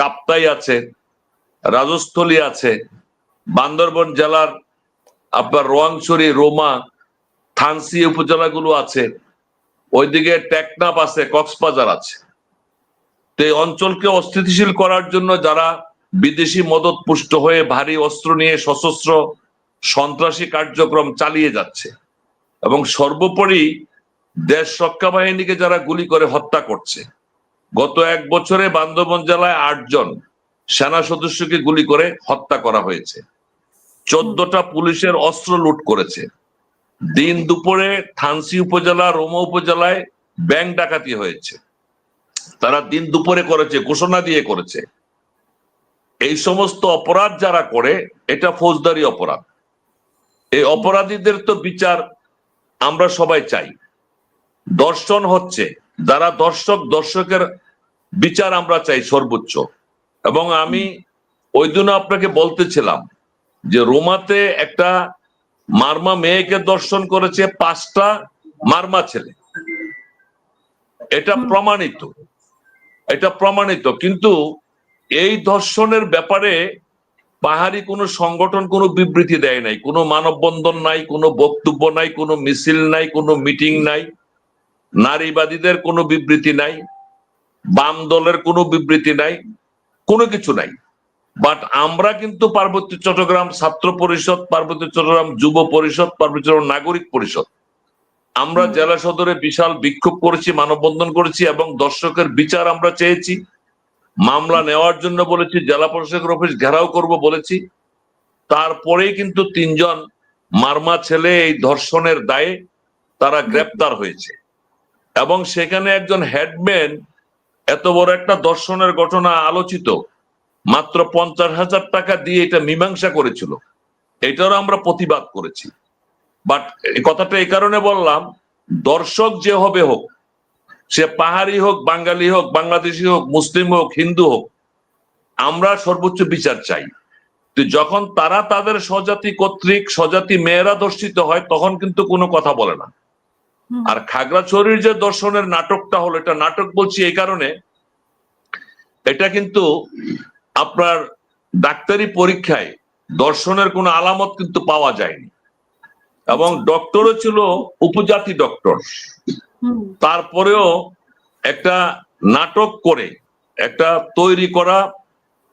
কাপ্তাই আছে, রাজস্থলী আছে, বান্দরবন জেলার আপনার রোয়াংছড়ি, রোমা, থানসি উপজেলাগুলো আছে, ওইদিকে টেকনাফ আছে, কক্সবাজার আছে। তো এই অঞ্চলকে অস্থিতিশীল করার জন্য যারা বিদেশি মদত পুষ্ট হয়ে ভারী অস্ত্র নিয়ে সশস্ত্র সন্ত্রাসী কার্যক্রম চালিয়ে যাচ্ছে এবং সর্বোপরি দেশ রক্ষা বাহিনীকে যারা গুলি করে হত্যা করছে। গত এক বছরে বান্দরবন জেলায় আটজন সেনা সদস্যকে গুলি করে হত্যা করা হয়েছে। চোদ্দটা পুলিশের অস্ত্র লুট করেছে। দিন দুপুরে থানসি উপজেলা, রোমা উপজেলায় ব্যাংক ডাকাতি হয়েছে। তারা দিন দুপুরে করেছে, ঘোষণা দিয়ে করেছে। এই সমস্ত অপরাধ যারা করে, এটা ফৌজদারি অপরাধ। এই অপরাধীদের তো বিচার আমরা সবাই চাই। দর্শন হচ্ছে যারা দর্শক দর্শকের বিচার আমরা চাই সর্বোচ্চ। এবং আমি ওই দিন আপনাকে বলতেছিলাম যে রোমাতে একটা মারমা মেয়েকে দর্শন করেছে পাঁচটা মারমা ছেলে। এটা প্রমাণিত। এটা প্রমাণিত। কিন্তু এই ধর্ষণের ব্যাপারে পাহাড়ি কোনো সংগঠন কোনো বিবৃতি দেয় নাই। কোনো মানববন্ধন নাই কোনো বক্তব্য নাই কোনো মিছিল নাই কোনো মিটিং নাই। নারীবাদীদের কোনো বিবৃতি নাই বাম দলের কোনো বিবৃতি নাই কোনো কিছু নাই। বাট আমরা কিন্তু পার্বত্য চট্টগ্রাম ছাত্র পরিষদ পার্বত্য চট্টগ্রাম যুব পরিষদ পার্বত্য চট্টগ্রাম নাগরিক পরিষদ। আমরা জেলা সদরে বিশাল বিক্ষোভ করেছি মানববন্ধন করেছি এবং দর্শকের বিচার আমরা চেয়েছি। মামলা নেওয়ার জন্য বলেছি জেলা প্রশাসকের অফিস ঘেরাও করব বলেছি। তারপরেই কিন্তু তিনজন মারমা ছেলে এই ধর্ষণের দায়ে তারা গ্রেপ্তার হয়েছে। এবং সেখানে একজন হেডম্যান এত বড় একটা দর্শনের ঘটনা আলোচিত, মাত্র পঞ্চাশ হাজার টাকা দিয়ে এটা মীমাংসা করেছিল। এটারও আমরা প্রতিবাদ করেছি। বাট কথাটা এই কারণে বললাম, দর্শক যে হবে হোক, সে পাহাড়ি হোক, বাঙালি হোক, বাংলাদেশি হোক, মুসলিম হোক, হিন্দু হোক, আমরা সর্বোচ্চ বিচার চাই। তো যখন তারা তাদের স্বজাতি কর্তৃক, স্বজাতি মেয়েরা দর্শিত হয়, তখন কিন্তু কোনো কথা বলে না। আর খাগড়াছড়ির যে দর্শনের নাটকটা হলো এটা নাটক বলছি এই কারণে এটা কিন্তু আপনার ডাক্তারি পরীক্ষায় দর্শনের কোনো আলামত কিন্তু পাওয়া যায়নি। এবং ডক্টরও ছিল উপজাতি ডক্টর। তারপরেও একটা নাটক করে একটা তৈরি করা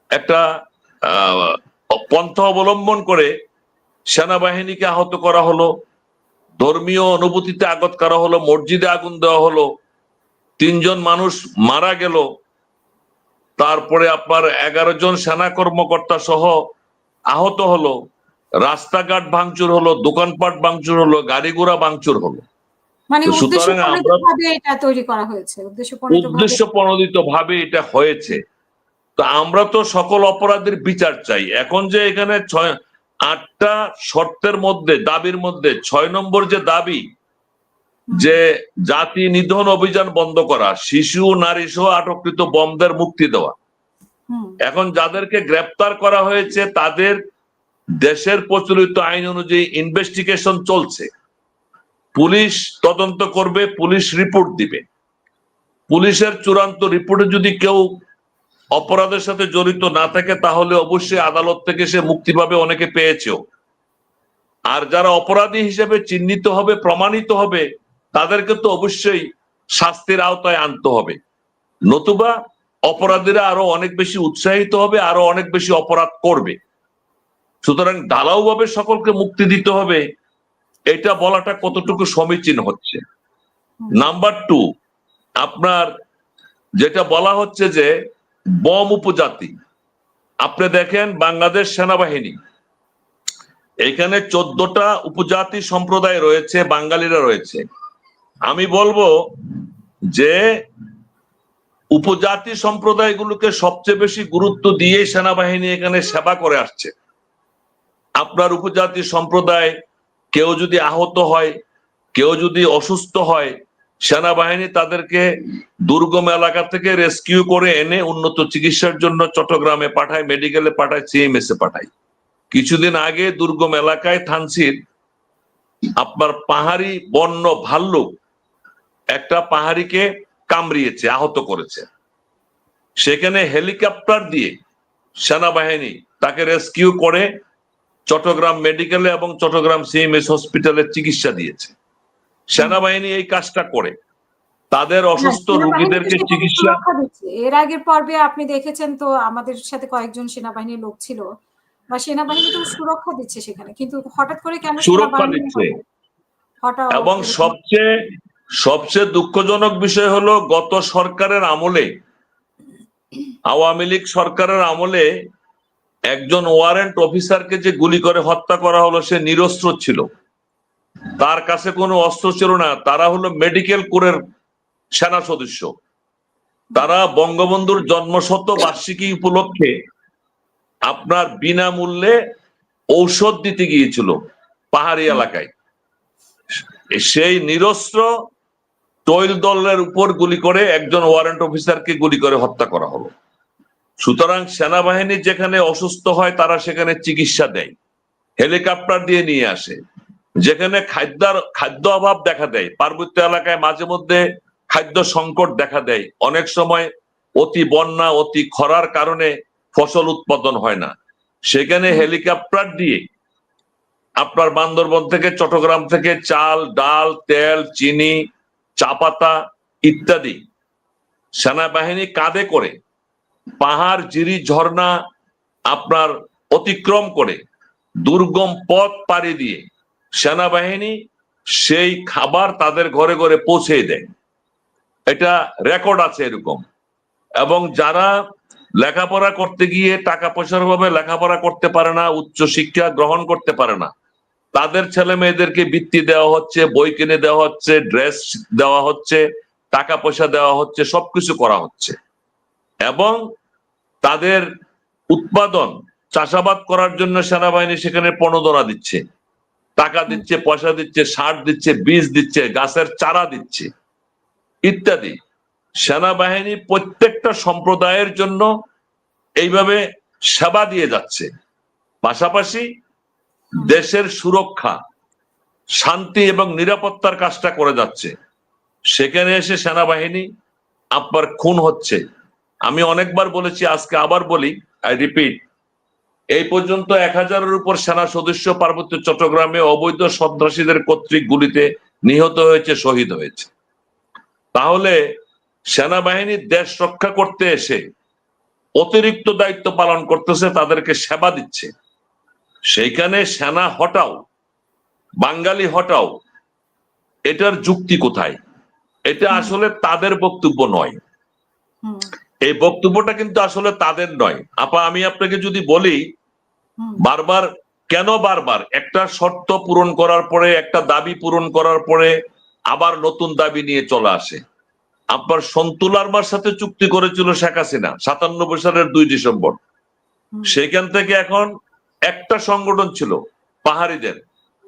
একটা আহ, পন্থা অবলম্বন করে সেনাবাহিনীকে আহত করা হলো। ধর্মীয় অনুভূতিতে আগত করা হলো মসজিদে আগুন দেওয়া হলো তিনজন মানুষ মারা গেল তারপরে আপনার এগারো জন সেনা কর্মকর্তা সহ আহত হলো রাস্তাঘাট ভাঙচুর হলো দোকানপাট ভাঙচুর হলো গাড়ি ঘোড়া ভাঙচুর হলো। মানে উদ্দেশ্য প্রণোদিত ভাবে এটা হয়েছে। তো আমরা তো সকল অপরাধের বিচার চাই। এখন যে এখানে ছয় আটটা শর্তের মধ্যে দাবির মধ্যে ছয় নম্বর যে দাবি যে জাতি নিধন অভিযান বন্ধ করা শিশু নারী সহ আটককৃত বমদের মুক্তি দেওয়া। এখন যাদেরকে গ্রেপ্তার করা হয়েছে তাদের দেশের প্রচলিত আইন অনুযায়ী ইনভেস্টিগেশন চলছে। পুলিশ তদন্ত করবে পুলিশ রিপোর্ট দিবে। পুলিশের চূড়ান্ত রিপোর্টে যদি কেউ অপরাধের সাথে জড়িত না থাকে তাহলে অবশ্যই আদালত থেকে সে মুক্তি পাবে অনেকে পেয়েছেও। আর যারা অপরাধী হিসেবে চিহ্নিত হবে প্রমাণিত হবে তাদেরকে তো অবশ্যই শাস্তির আওতায় আনতে হবে। নতুবা অপরাধীরা আরও অনেক বেশি উৎসাহিত হবে আরও অনেক বেশি অপরাধ করবে। সুতরাং ঢালাও ভাবে সকলকে মুক্তি দিতে হবে এটা বলাটা কতটুকু সমীচীন হচ্ছে। নাম্বার টু আপনার যেটা বলা হচ্ছে যে বম উপজাতি। আপনি দেখেন বাংলাদেশ সেনাবাহিনী। এখানে চোদ্দটা উপজাতি সম্প্রদায় রয়েছে, বাঙালিরা রয়েছে। আমি বলব যে উপজাতি সম্প্রদায়গুলোকে সবচেয়ে বেশি গুরুত্ব দিয়ে সেনাবাহিনী এখানে সেবা করে আসছে। আপনার উপজাতি সম্প্রদায় কেউ যদি আহত হয়, কেউ যদি অসুস্থ হয় সেনাবাহিনী তাদেরকে দুর্গম এলাকা থেকে রেস্কিউ করে এনে উন্নত চিকিৎসার জন্য চট্টগ্রামে পাঠায়, মেডিকেলে পাঠায় সিএমএস এ পাঠায়। কিছুদিন আগে দুর্গম এলাকায় থানসির আপনার পাহাড়ি বন্য ভাল্লুক একটা পাহাড়িকে কামড়িয়েছে, আহত করেছে। সেখানে হেলিকপ্টার দিয়ে সেনাবাহিনী তাকে রেস্কিউ করে চট্টগ্রাম মেডিকেলে এবং চট্টগ্রাম সিএমএস হসপিটালে চিকিৎসা দিয়েছে। সেনাবাহিনী এই কাজটা করে। তাদের অসুস্থ হ্যাঁ, রোগীদেরকে সেনাবাহিনী চিকিৎসা এর আগের পর্বে আপনি দেখেছেন তো আমাদের সাথে কয়েকজন সেনাবাহিনীর লোক ছিল। বা সেনাবাহিনী তো সুরক্ষা দিচ্ছে সেখানে কিন্তু হঠাৎ করে কেন সুরক্ষা দিচ্ছে। হঠাৎ এবং সবচেয়ে সবচেয়ে দুঃখজনক বিষয় হলো গত সরকারের আমলে আওয়ামী লীগ সরকারের আমলে একজন ওয়ারেন্ট অফিসারকে যে গুলি করে হত্যা করা হলো সে নিরস্ত্র ছিল। তার কাছে কোনো অস্ত্র ছিল না। তারা হলো মেডিকেল কোরের সেনা সদস্য। তারা বঙ্গবন্ধুর জন্মশত বার্ষিকী উপলক্ষে আপনার বিনামূল্যে ঔষধ দিতে গিয়েছিল পাহাড়ি এলাকায়। সেই নিরস্ত্র তৈল দলের উপর গুলি করে একজন ওয়ারেন্ট অফিসারকে গুলি করে হত্যা করা হলো। সুতরাং সেনাবাহিনী যেখানে অসুস্থ হয়, তারা সেখানে চিকিৎসা দেয়। হেলিকপ্টার দিয়ে নিয়ে আসে। যেখানে খাদ্যার খাদ্য অভাব দেখা দেয়। পার্বত্য এলাকায় মাঝে মধ্যে খাদ্য সংকট দেখা দেয়। অনেক সময় অতি বন্যা অতি খরার কারণে ফসল উৎপাদন হয় না। সেখানে হেলিকপ্টার দিয়ে আপনার বান্দরবন থেকে চট্টগ্রাম থেকে চাল ডাল তেল চিনি চা পাতা ইত্যাদি সেনাবাহিনী কাঁধে করে পাহাড় জিরি ঝর্ণা আপনার অতিক্রম করে দুর্গম পথ পাড়ি দিয়ে সেনাবাহিনী সেই খাবার তাদের ঘরে ঘরে পৌঁছে দেয়। এটা রেকর্ড আছে এরকম। এবং যারা লেখাপড়া করতে গিয়ে টাকা পয়সার অভাবে লেখাপড়া করতে পারে না, উচ্চ শিক্ষা গ্রহণ করতে পারে না, তাদের ছেলে মেয়েদেরকে বৃত্তি দেওয়া হচ্ছে, বই কিনে দেওয়া হচ্ছে, ড্রেস দেওয়া হচ্ছে টাকা পয়সা দেওয়া হচ্ছে, সবকিছু করা হচ্ছে। এবং তাদের উৎপাদন, চাষাবাদ করার জন্য সেনাবাহিনী সেখানে পণদরা দিচ্ছে। টাকা দিচ্ছে, পয়সা দিচ্ছে, সার দিচ্ছে, বীজ দিচ্ছে, গাছের চারা দিচ্ছে, ইত্যাদি। সেনাবাহিনী প্রত্যেকটা সম্প্রদায়ের জন্য এইভাবে সেবা দিয়ে যাচ্ছে। পাশাপাশি দেশের সুরক্ষা, শান্তি এবং নিরাপত্তার কাজটা করে যাচ্ছে। সেখানে এসে সেনাবাহিনী আপনার খুন হচ্ছে। আমি অনেকবার বলেছি, আজকে আবার বলি আই রিপিট এই পর্যন্ত এক হাজারের উপর সেনা সদস্য পার্বত্য চট্টগ্রামে অবৈধ সন্ত্রাসীদের কর্তৃক গুলিতে নিহত হয়েছে শহীদ হয়েছে। তাহলে সেনাবাহিনী দেশ রক্ষা করতে এসে অতিরিক্ত দায়িত্ব পালন করতেছে তাদেরকে সেবা দিচ্ছে। সেইখানে সেনা হটাও বাঙালি হটাও এটার যুক্তি কোথায়? এটা আসলে তাদের বক্তব্য নয়। এই বক্তব্যটা কিন্তু আসলে তাদের নয়। আপা আমি আপনাকে যদি বলি বারবার কেন বারবার? একটা শর্ত পূরণ করার পরে একটা দাবি পূরণ করার পরে আবার নতুন দাবি নিয়ে চলে আসে। আপনার সন্তুল আরমার সাথে চুক্তি করেছিল শেখ হাসিনা সাতান্নব্বই সালের দুই ডিসেম্বর। সেখান থেকে এখন একটা সংগঠন ছিল পাহাড়িদের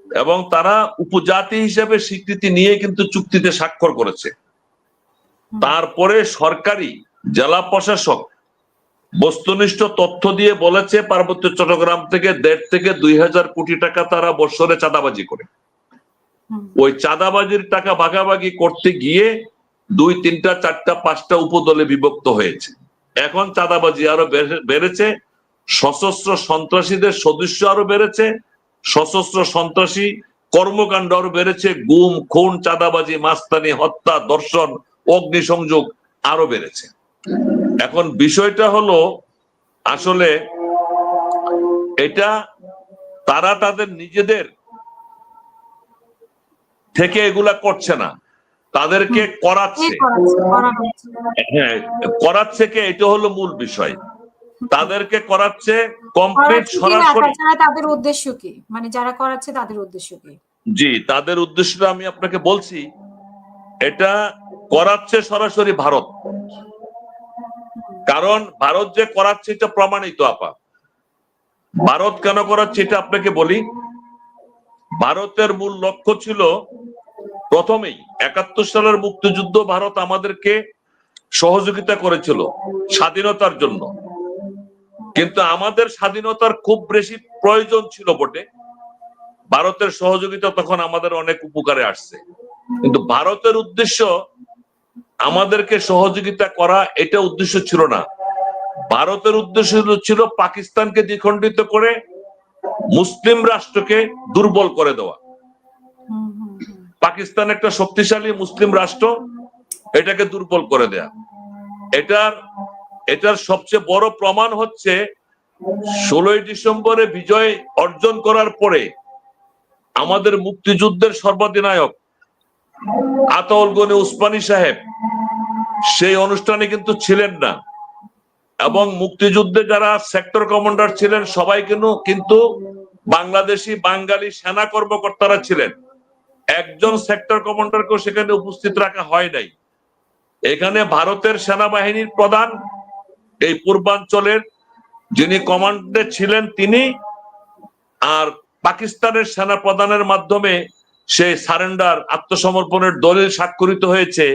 এবং তারা উপজাতি হিসেবে স্বীকৃতি নিয়ে কিন্তু চুক্তিতে স্বাক্ষর করেছে। তারপরে সরকারি জেলা প্রশাসক বস্তুনিষ্ঠ তথ্য দিয়ে বলেছে পার্বত্য চট্টগ্রাম থেকে দেড় থেকে দুই হাজার কোটি টাকা তারা বৎসরে চাঁদাবাজি করে। ওই চাঁদাবাজির টাকা ভাগাভাগি করতে গিয়ে দুই তিনটা চারটা পাঁচটা উপদলে বিভক্ত হয়েছে। এখন চাঁদাবাজি আরও বেড়ে- বেড়েছে সশস্ত্র সন্ত্রাসীদের সদস্য আরও বেড়েছে সশস্ত্র সন্ত্রাসী কর্মকাণ্ড আরও বেড়েছে গুম খুন চাঁদাবাজি মাস্তানি হত্যা দর্শন অগ্নিসংযোগ আরও বেড়েছে। এখন বিষয়টা হলো আসলে এটা তারা তাদের নিজেদের থেকে এগুলা করছে না। তাদেরকে করাচ্ছে? হ্যাঁ করাচ্ছে কে? এটা হলো মূল বিষয়। তাদেরকে করাচ্ছে কমপ্লিট সরাসরি তাদের উদ্দেশ্য কি? মানে যারা করাচ্ছে তাদের উদ্দেশ্য কি? জি তাদের উদ্দেশ্যটা আমি আপনাকে বলছি। এটা করাচ্ছে সরাসরি ভারত। কারণ ভারত যে করাচ্ছে এটা প্রমাণিত, আপা। ভারত কেন করাচ্ছে এটা আপনাকে বলি। ভারতের মূল লক্ষ্য ছিল প্রথমেই একাত্তর সালের মুক্তিযুদ্ধ ভারত আমাদেরকে সহযোগিতা করেছিল স্বাধীনতার জন্য। কিন্তু আমাদের স্বাধীনতার খুব বেশি প্রয়োজন ছিল বটে। ভারতের সহযোগিতা তখন আমাদের অনেক উপকারে আসছে। কিন্তু ভারতের উদ্দেশ্য আমাদেরকে সহযোগিতা করা এটা উদ্দেশ্য ছিল না ভারতের উদ্দেশ্য ছিল পাকিস্তানকে দ্বিখণ্ডিত করে মুসলিম রাষ্ট্রকে দুর্বল করে দেওয়া। পাকিস্তান একটা শক্তিশালী মুসলিম রাষ্ট্র, এটাকে দুর্বল করে দেয়া এটার এটার সবচেয়ে বড় প্রমাণ হচ্ছে ষোলোই ডিসেম্বরে বিজয় অর্জন করার পরে আমাদের মুক্তিযুদ্ধের সর্বাধিনায়ক আতাউল গনি উসমানী সাহেব, সেই অনুষ্ঠানে কিন্তু ছিলেন না। এবং মুক্তিযুদ্ধে যারা সেক্টর কমান্ডার ছিলেন, সবাই কিন্তু বাংলাদেশি, বাঙালি সেনা কর্মকর্তারা ছিলেন। একজন সেক্টর কমান্ডারকেও সেখানে উপস্থিত রাখা হয় নাই। এখানে ভারতের সেনাবাহিনীর প্রধান, এই পূর্বাঞ্চলের যিনি কমান্ডে ছিলেন তিনি, আর পাকিস্তানের সেনা প্রধানের মাধ্যমে সেই সারেন্ডার আত্মসমর্পণের দলিল স্বাক্ষরিত হয়েছে।